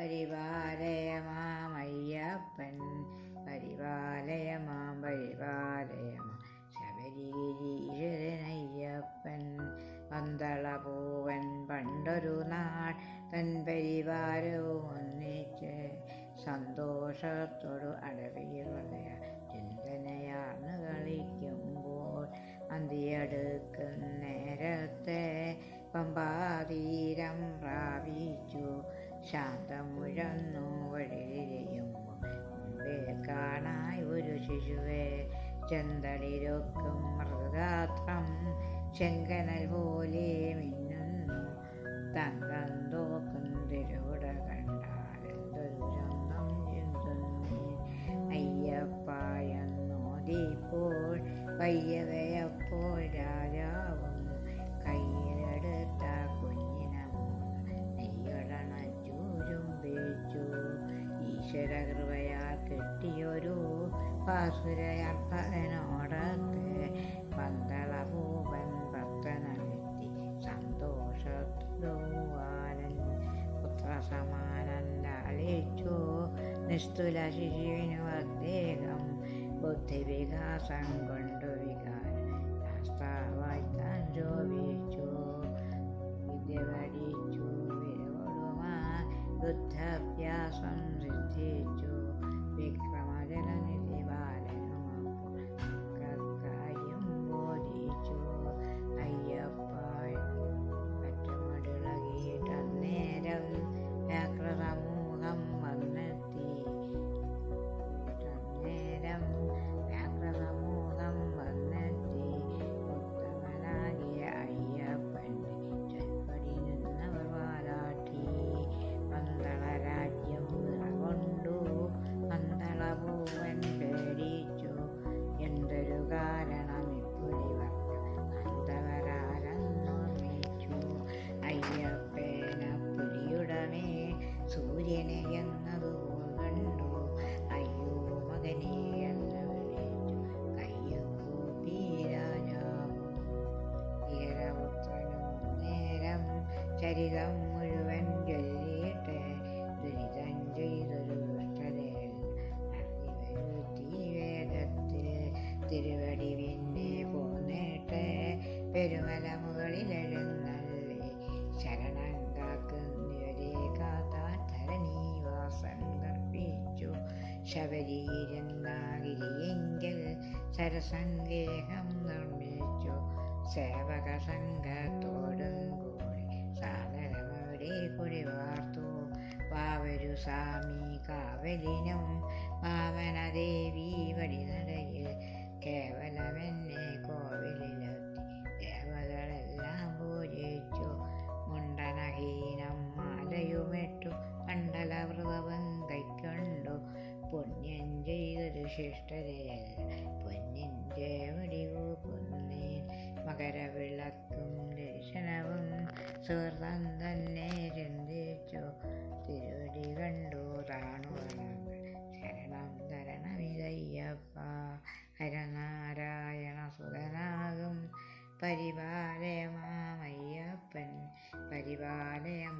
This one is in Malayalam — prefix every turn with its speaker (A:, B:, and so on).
A: പരിപാലയമാമയ്യപ്പൻ പരിപാലയമാം പരിപാലയമാം ശബരിഗിരീശ്വരനയ്യപ്പൻ പന്തളപൂവൻ പണ്ടൊരു നാൾ തൻ പരിവാരവും ഒന്നിച്ച് സന്തോഷത്തോടു അടവിയുള്ള ചിന്തനയാർന്നു കളിക്കുമ്പോൾ അന്തിയടുക്കും നേരത്തെ പമ്പാതീരം പ്രാപിച്ചു. ശാന്തമുഴന്നു മുമ്പേ കാണായി ഒരു ശിശുവെ. ചെന്തളിരൊക്കും മൃഗാത്രം ചെങ്കനൽ പോലെ മിന്നുന്നു. തങ്കം തോക്കും തിരുവിട കണ്ടാൽ എന്തൊരു ചന്തം പയ്യവയപ്പോൾ ഈശ്വര കെട്ടിയൊരു പാസുരയർപ്പനോടത്ത് പന്തളഭൂപൻ ഭക്തനെത്തി സന്തോഷത്തോവാലൻ പുത്രസമാനൻ ലാളിച്ചു നിസ്തുല ശിശുവിനു അദ്ദേഹം ബുദ്ധിവികാസം കൊണ്ടു വികാരം ശാസ്താവായി താൻ ശോഭിച്ചു. വിദ്യ പഠിച്ചു യുദ്ധാഭ്യാസം सत्यासंसिद्धेचो विक्रमजननि ചരിതം മുഴുവൻ ചൊല്ലിയിട്ട് ദുരിതം ചെയ്തൊരു വേദത്തിൽ തിരുവടി പിന്നെ പോന്നിട്ട് പെരുമല മുകളിൽ എഴുന്നള്ളി ശരണം കാക്കുന്നവരെ കാത്താൻ ധരണീവാസം കർപ്പിച്ചു ശബരിയിരുന്നാകിരിയെങ്കിൽ സരസംഗേഹം നിർമ്മിച്ചു. സേവക സംഘത്തോടും സ്വാമി കാവലിനും പാവനദേവി വഴിനടയിൽ കേവലമെന്നെ കോവിലെത്തി ദേവതകളെല്ലാം പൂജിച്ചു. മുണ്ടനഹീനം മാലയുമിട്ടു. മണ്ഡലവൃതവും കൈക്കൊണ്ടു പുണ്യം ചെയ്തൊരു ശിഷ്ടതയല്ല പൊന്നിന്റെ വെടികൂക്കുന്നേ മകരവിളക്കും ദർശനവും സുഹൃതം തന്നെ ചിന്തിച്ചു. തിരുവടി പരിപാലയമാമയ്യപ്പൻ പരിപാലയം